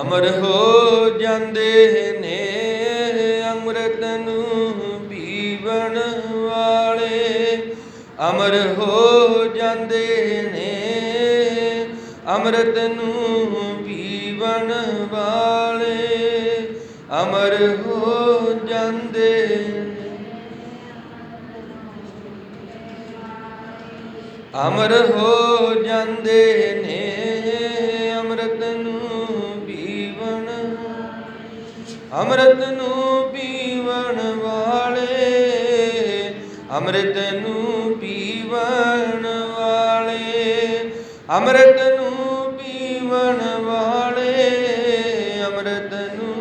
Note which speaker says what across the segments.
Speaker 1: ਅਮਰ ਹੋ ਜਾਂਦੇ ਨੇ, ਅੰਮ੍ਰਿਤ ਨੂੰ ਪੀਵਣ ਵਾਲੇ। ਅਮਰ ਹੋ ਜਾਂਦੇ ਨੇ, ਅੰਮ੍ਰਿਤ ਨੂੰ ਪੀਵਣ ਵਾਲੇ। ਅਮਰ ਹੋ ਜਾਂਦੇ ਅਮਰ ਹੋ ਜਾਂਦੇ ਨੇ ਅੰਮ੍ਰਿਤ ਨੂੰ ਪੀਵਣ ਵਾਲੇ, ਅੰਮ੍ਰਿਤ ਨੂੰ ਪੀਵਣ ਵਾਲੇ, ਅੰਮ੍ਰਿਤ ਨੂੰ ਪੀਵਣ ਵਾਲੇ, ਅੰਮ੍ਰਿਤ ਨੂੰ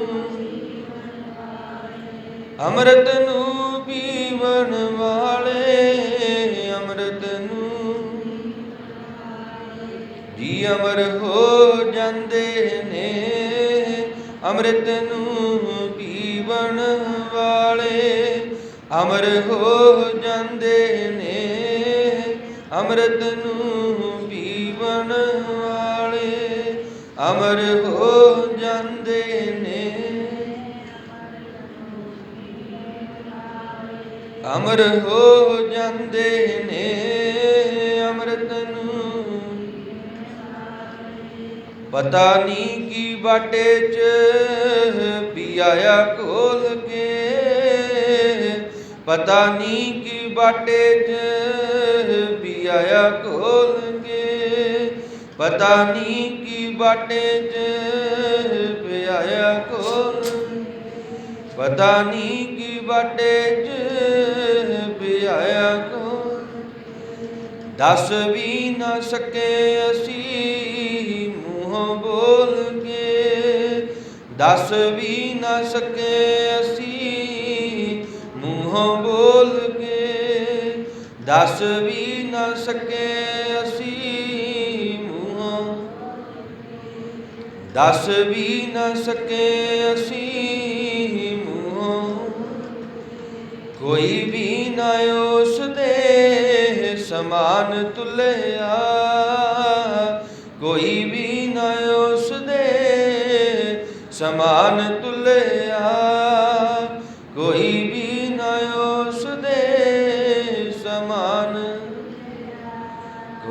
Speaker 1: ਅੰਮ੍ਰਿਤ ਨੂੰ ਪੀਵਣ ਵਾਲੇ, ਅੰਮ੍ਰਿਤ ਨੂੰ ਜੀ ਅਮਰ ਹੋ ਜਾਂਦੇ ਨੇ, ਅੰਮ੍ਰਿਤ ਨੂੰ ਅਮਰ ਹੋ ਜਾਂਦੇ ਨੇ, ਅੰਮ੍ਰਿਤ ਨੂੰ ਪੀਵਣ ਵਾਲੇ। ਅਮਰ ਹੋ ਜਾਂਦੇ ਨੇ, ਅਮਰ ਹੋ ਜਾਂਦੇ ਨੇ, ਅੰਮ੍ਰਿਤ ਨੂੰ ਪਤਾ ਨਹੀਂ ਕੀ ਬਾਟੇ ਚ ਵੀ ਆਇਆ ਖੋਲ ਕੇ। ਪਤਾ ਨਹੀਂ ਕੀ ਬਾਟੇ ਚ ਵੀ ਆਇਆ ਖੋਲ ਕੇ ਪਤਾ ਨਹੀਂ ਕੀ ਬਾਟੇ ਚ ਵੀ ਆਇਆ ਖੋਲ ਪਤਾ ਨਹੀਂ ਕਿ ਬਾਟੇ ਚ ਵਿਆਇਆ ਕੋ ਦੱਸ ਵੀ ਨਾ ਸਕੇ ਅਸੀਂ ਮੂੰਹੋਂ ਬੋਲ ਕੇ ਦੱਸ ਵੀ ਨਾ ਸਕੇ ਅਸੀਂ ਮੂੰਹੋਂ ਬੋਲ ਕੇ ਦੱਸ ਵੀ ਨਾ ਸਕੇ ਅਸੀਂ ਮੂੰਹੋਂ। ਦੱਸ ਵੀ ਨਾ ਸਕੇ ਅਸੀਂ ਮੂੰਹੋਂ। ਕੋਈ ਵੀ ਨਾ ਉਸ ਦੇ ਸਮਾਨ ਤੁਲਿਆ। ਕੋਈ ਵੀ ਨਾ ਉਸ ਦੇ ਸਮਾਨ ਤੁਲਿਆ। ਕੋਈ ਵੀ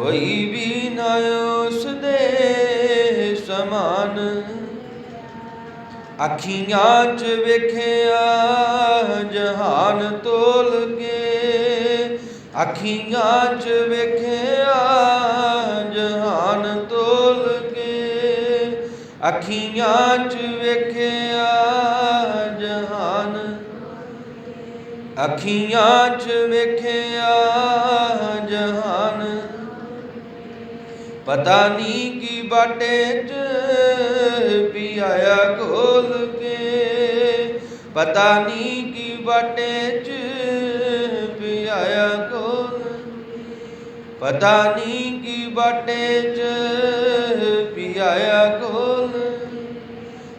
Speaker 1: ਕੋਈ ਵੀ ਨਾ ਉਸ ਦੇ ਸਮਾਨ। ਅੱਖੀਆਂ 'ਚ ਵੇਖਿਆ ਜਹਾਨ ਤੋਲ ਕੇ। ਅੱਖੀਆਂ 'ਚ ਵੇਖਿਆ ਜਹਾਨ ਤੋਲ ਕੇ। ਅੱਖੀਆਂ 'ਚ ਵੇਖਿਆ ਜਹਾਨ। ਅੱਖੀਆਂ 'ਚ ਵੇਖਿਆ ਪਤਾ ਨਹੀਂ ਕੀ ਬਾਟੇ 'ਚ ਵੀ ਆਇਆ ਖੋਲ ਕੇ। ਪਤਾ ਨਹੀਂ ਕੀ ਬਾਟੇ 'ਚ ਵੀ ਆਇਆ ਖੋਲ ਪਤਾ ਨਹੀਂ ਕੀ ਬਾਟੇ 'ਚ ਵੀ ਆਇਆ ਖੋਲ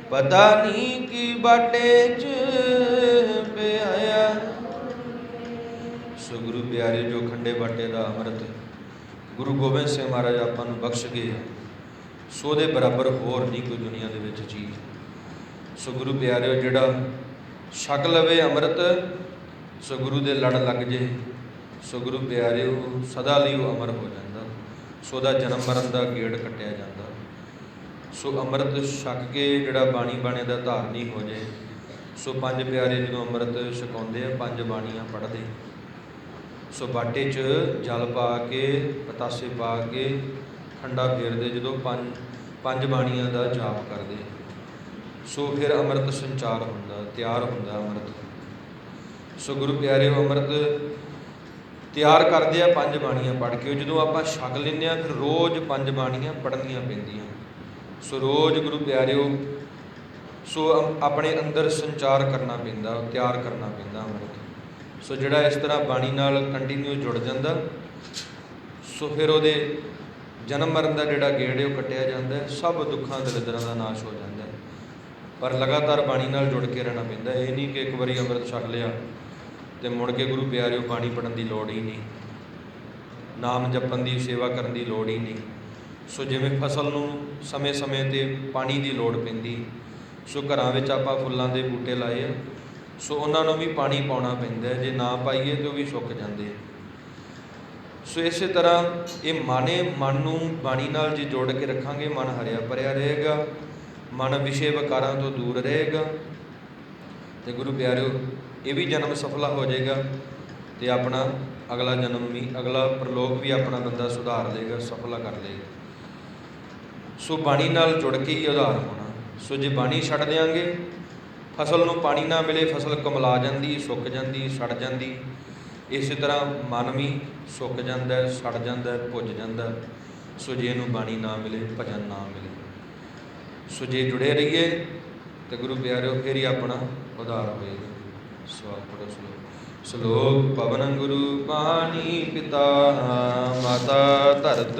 Speaker 1: ਪਤਾ ਨਹੀਂ ਕੀ ਬਾਟੇ 'ਚ ਵੀ ਆਇਆ। ਸੋ ਪਿਆਰੇ ਜੋ ਖੰਡੇ ਬਾਟੇ ਦਾ ਅੰਮ੍ਰਿਤ ਗੁਰੂ ਗੋਬਿੰਦ ਸਿੰਘ ਮਹਾਰਾਜ ਆਪਾਂ ਨੂੰ ਬਖਸ਼ ਗਏ ਆ। ਸੋ ਉਹਦੇ ਬਰਾਬਰ ਹੋਰ ਨਹੀਂ ਕੋਈ ਦੁਨੀਆ ਦੇ ਵਿੱਚ ਚੀਜ਼। ਸੋ ਗੁਰੂ ਪਿਆਰਿਓ, ਜਿਹੜਾ ਛਕ ਲਵੇ ਅੰਮ੍ਰਿਤ, ਸੋ ਗੁਰੂ ਦੇ ਲੜ ਲੱਗ ਜੇ। ਸੋ ਗੁਰੂ ਪਿਆਰਿਓ, ਸਦਾ ਲਈ ਉਹ ਅਮਰ ਹੋ ਜਾਂਦਾ। ਸੋ ਦਾ ਜਨਮ ਮਰਨ ਦਾ ਗੇੜ ਕੱਟਿਆ ਜਾਂਦਾ। ਸੋ ਅੰਮ੍ਰਿਤ ਛਕ ਕੇ ਜਿਹੜਾ ਬਾਣੀ ਬਾਣੇ ਦਾ ਧਾਰਨੀ ਹੋ ਜੇ। ਸੋ ਪੰਜ ਪਿਆਰੇ ਜਦੋਂ ਅੰਮ੍ਰਿਤ ਛਕਾਉਂਦੇ ਆ, ਪੰਜ ਬਾਣੀਆਂ ਪੜ੍ਹਦੇ। ਸੋ ਬਾਟੇ 'ਚ ਜਲ ਪਾ ਕੇ, ਪਤਾਸੇ ਪਾ ਕੇ, ਖੰਡਾ ਫੇਰਦੇ ਜਦੋਂ ਪੰਜ ਪੰਜ ਬਾਣੀਆਂ ਦਾ ਜਾਪ ਕਰਦੇ। ਸੋ ਫਿਰ ਅੰਮ੍ਰਿਤ ਸੰਚਾਰ ਹੁੰਦਾ, ਤਿਆਰ ਹੁੰਦਾ ਅੰਮ੍ਰਿਤ। ਸੋ ਗੁਰੂ ਪਿਆਰਿਓ, ਅੰਮ੍ਰਿਤ ਤਿਆਰ ਕਰਦੇ ਆ ਪੰਜ ਬਾਣੀਆਂ ਪੜ੍ਹ ਕੇ। ਜਦੋਂ ਆਪਾਂ ਛਕ ਲੈਂਦੇ ਆ, ਫਿਰ ਰੋਜ਼ ਪੰਜ ਬਾਣੀਆਂ ਪੜ੍ਹਨੀਆਂ ਪੈਂਦੀਆਂ। ਸੋ ਰੋਜ਼ ਗੁਰੂ ਪਿਆਰਿਓ, ਸੋ ਆਪਣੇ ਅੰਦਰ ਸੰਚਾਰ ਕਰਨਾ ਪੈਂਦਾ, ਤਿਆਰ ਕਰਨਾ ਪੈਂਦਾ ਅੰਮ੍ਰਿਤ। ਸੋ ਜਿਹੜਾ ਇਸ ਤਰ੍ਹਾਂ ਬਾਣੀ ਨਾਲ ਕੰਟੀਨਿਊ ਜੁੜ ਜਾਂਦਾ, ਸੋ ਫਿਰ ਉਹਦੇ ਜਨਮ ਮਰਨ ਦਾ ਜਿਹੜਾ ਗੇੜ ਹੈ, ਉਹ ਕੱਟਿਆ ਜਾਂਦਾ ਹੈ, ਸਭ ਦੁੱਖਾਂ ਦਰਿਦਰਾਂ ਦਾ ਨਾਸ਼ ਹੋ ਜਾਂਦਾ ਹੈ। ਪਰ ਲਗਾਤਾਰ ਬਾਣੀ ਨਾਲ ਜੁੜ ਕੇ ਰਹਿਣਾ ਪੈਂਦਾ ਇਹ ਨਹੀਂ ਕਿ ਇੱਕ ਵਾਰੀ ਅੰਮ੍ਰਿਤ ਛਕ ਲਿਆ ਤੇ ਮੁੜ ਕੇ ਗੁਰੂ ਪਿਆਰਿਓ ਬਾਣੀ ਪੜਨ ਦੀ ਲੋੜ ਹੀ ਨਹੀਂ। ਨਾਮ ਜਪਣ ਦੀ, ਸੇਵਾ ਕਰਨ ਦੀ ਲੋੜ ਹੀ ਨਹੀਂ। ਸੋ ਜਿਵੇਂ ਫਸਲ ਨੂੰ ਸਮੇਂ-ਸਮੇਂ ਤੇ ਪਾਣੀ ਦੀ ਲੋੜ ਪੈਂਦੀ, ਸੋ ਘਰਾਂ ਵਿੱਚ ਆਪਾਂ ਫੁੱਲਾਂ ਦੇ ਬੂਟੇ ਲਾਏ ਆ ਸੋ ਉਹਨਾਂ ਨੂੰ ਵੀ ਪਾਣੀ ਪਾਉਣਾ ਪੈਂਦਾ ਜੇ ਨਾ ਪਾਈਏ ਤੇ ਉਹ ਵੀ ਸੁੱਕ ਜਾਂਦੇ ਆ। ਸੋ ਇਸੇ ਤਰ੍ਹਾਂ ਇਹ ਮਾਨੇ ਮਨ ਨੂੰ ਬਾਣੀ ਨਾਲ ਜੇ ਜੋੜ ਕੇ ਰੱਖਾਂਗੇ, ਮਨ ਹਰਿਆ ਭਰਿਆ ਰਹੇਗਾ, ਮਨ ਵਿਸ਼ੇ ਵਿਕਾਰਾਂ ਤੋਂ ਦੂਰ ਰਹੇਗਾ। ਤੇ ਗੁਰੂ ਪਿਆਰਿਓ, ਇਹ ਵੀ ਜਨਮ ਸਫਲਾ ਹੋ ਜਾਏਗਾ ਤੇ ਆਪਣਾ ਅਗਲਾ ਜਨਮ ਵੀ, ਅਗਲਾ ਪ੍ਰਲੋਕ ਵੀ ਆਪਣਾ ਬੰਦਾ ਸੁਧਾਰ ਲੇਗਾ ਸਫਲਾ ਕਰ ਲੇਗਾ ਸੋ ਬਾਣੀ ਨਾਲ ਜੁੜ ਕੇ ਹੀ ਉਧਾਰ ਹੋਣਾ। ਸੋ ਜੇ ਬਾਣੀ ਛੱਡ ਦਿਆਂਗੇ ਫਸਲ ਨੂੰ ਪਾਣੀ ਨਾ ਮਿਲੇ ਫਸਲ ਕਮਲਾ ਜਾਂਦੀ ਸੁੱਕ ਜਾਂਦੀ ਸੜ ਜਾਂਦੀ। ਇਸੇ ਤਰ੍ਹਾਂ ਮਨ ਵੀ ਸੁੱਕ ਜਾਂਦਾ ਹੈ, ਸੜ ਜਾਂਦਾ ਹੈ, ਭੁੱਜ ਜਾਂਦਾ। ਹੈ। ਸੋ ਜੇ ਇਹਨੂੰ ਬਾਣੀ ਨਾ ਮਿਲੇ ਭਜਨ ਨਾ ਮਿਲੇ। ਸੋ ਜੇ ਜੁੜੇ ਰਹੀਏ ਤੇ ਗੁਰੂ ਪਿਆਰਿਓ ਫਿਰ ਹੀ ਆਪਣਾ ਉਧਾਰ ਹੋਏਗਾ। ਸਵਾਲ ਪੜੋ ਸਲੋਕ। ਸਲੋਕ ਪਵਨ ਗੁਰੂ ਪਾਣੀ ਪਿਤਾ ਮਾਤਾ ਧਰਤ